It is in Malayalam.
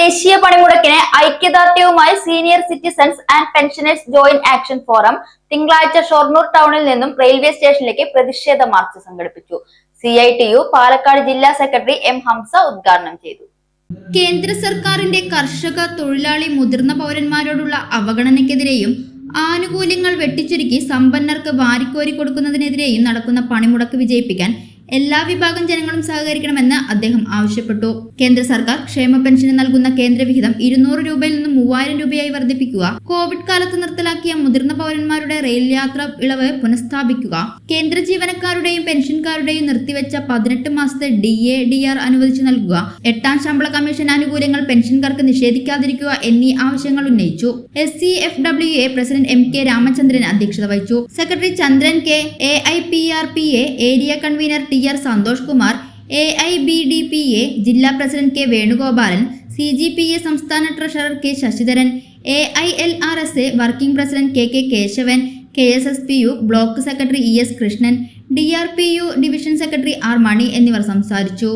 ദേശീയ പണിമുടക്കിന് ഐക്യദാർഢ്യവുമായി senior citizens and pensioners joint action forum തിങ്കളാഴ്ച ഷൊർണൂർ ടൗണിൽ നിന്നും റെയിൽവേ സ്റ്റേഷനിലേക്ക് പ്രതിഷേധ മാർച്ച് സംഘടിപ്പിച്ചു. C I T U Palakkad ജില്ലാ സെക്രട്ടറി എം ഹംസ ഉദ്ഘാടനം ചെയ്തു. കേന്ദ്ര സർക്കാരിന്റെ കർഷക തൊഴിലാളി മുതിർന്ന പൗരന്മാരോടുള്ള അവഗണനയ്ക്കെതിരെയും ആനുകൂല്യങ്ങൾ വെട്ടിച്ചുരുക്കി സമ്പന്നർക്ക് വാരിക്കോരി കൊടുക്കുന്നതിനെതിരെയും നടക്കുന്ന പണിമുടക്ക് വിജയിപ്പിക്കാൻ എല്ലാ വിഭാഗം ജനങ്ങളും സഹകരിക്കണമെന്ന് അദ്ദേഹം ആവശ്യപ്പെട്ടു. കേന്ദ്ര സർക്കാർ ക്ഷേമ പെൻഷന് നൽകുന്ന കേന്ദ്ര വിഹിതം ഇരുന്നൂറ് രൂപയിൽ നിന്ന് മൂവായിരം രൂപയായി വർദ്ധിപ്പിക്കുക കോവിഡ് കാലത്ത് നിർത്തലാക്കിയ മുതിർന്ന പൗരന്മാരുടെ റെയിൽ യാത്ര ഇളവ് പുനഃസ്ഥാപിക്കുക കേന്ദ്ര ജീവനക്കാരുടെയും പെൻഷൻകാരുടെയും നിർത്തിവെച്ച പതിനെട്ട് മാസത്തെ ഡി എ ഡി ആർ അനുവദിച്ചു നൽകുക എട്ടാം ശമ്പള കമ്മീഷൻ ആനുകൂല്യങ്ങൾ പെൻഷൻകാർക്ക് നിഷേധിക്കാതിരിക്കുക എന്നീ ആവശ്യങ്ങൾ ഉന്നയിച്ചു. S C F W A president M K Ramachandran അധ്യക്ഷത വഹിച്ചു. Secretary Chandran K A I P R P A area convener R Santhosh Kumar A I B D P A ജില്ലാ president K Venugopalan C G P A സംസ്ഥാന treasurer K Sasidharan A I L R S A working president K K Kesavan K S S P U block secretary E S Krishnan D R P U division secretary R Mani എന്നിവർ സംസാരിച്ചു.